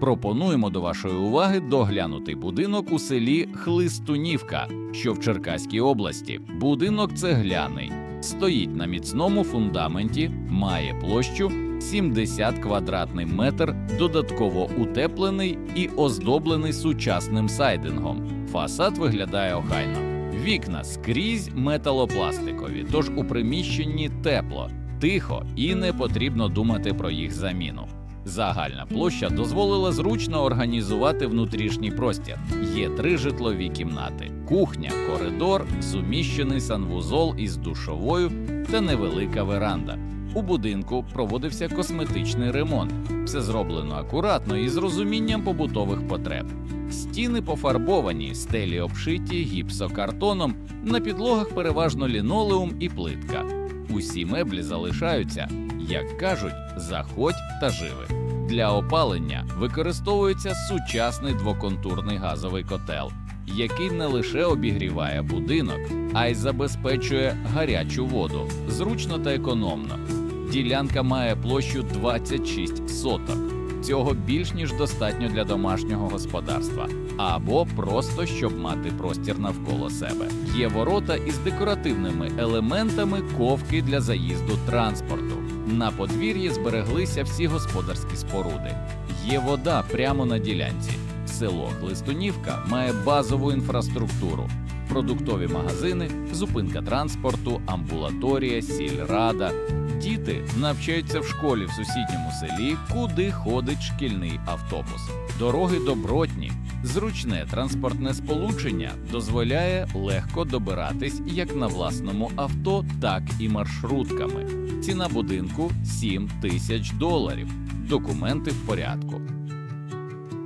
Пропонуємо до вашої уваги доглянутий будинок у селі Хлистунівка, що в Черкаській області. Будинок цегляний, стоїть на міцному фундаменті, має площу 70 квадратний метр, додатково утеплений і оздоблений сучасним сайдингом. Фасад виглядає охайно. Вікна скрізь металопластикові, тож у приміщенні тепло, тихо і не потрібно думати про їх заміну. Загальна площа дозволила зручно організувати внутрішній простір. Є три житлові кімнати: кухня, коридор, суміщений санвузол із душовою та невелика веранда. У будинку проводився косметичний ремонт. Все зроблено акуратно і з розумінням побутових потреб. Стіни пофарбовані, стелі обшиті гіпсокартоном, на підлогах переважно лінолеум і плитка. Усі меблі залишаються, як кажуть, заходь та живи. Для опалення використовується сучасний двоконтурний газовий котел, який не лише обігріває будинок, а й забезпечує гарячу воду зручно та економно. Ділянка має площу 26 соток. Цього більш ніж достатньо для домашнього господарства або просто щоб мати простір навколо себе. Є ворота із декоративними елементами ковки для заїзду транспорту. На подвір'ї збереглися всі господарські споруди. Є вода прямо на ділянці. Село Хлистунівка має базову інфраструктуру: продуктові магазини, зупинка транспорту, амбулаторія, сільрада. Діти навчаються в школі в сусідньому селі, куди ходить шкільний автобус. Дороги добротні, зручне транспортне сполучення дозволяє легко добиратись як на власному авто, так і маршрутками. Ціна будинку 7 тисяч доларів. Документи в порядку.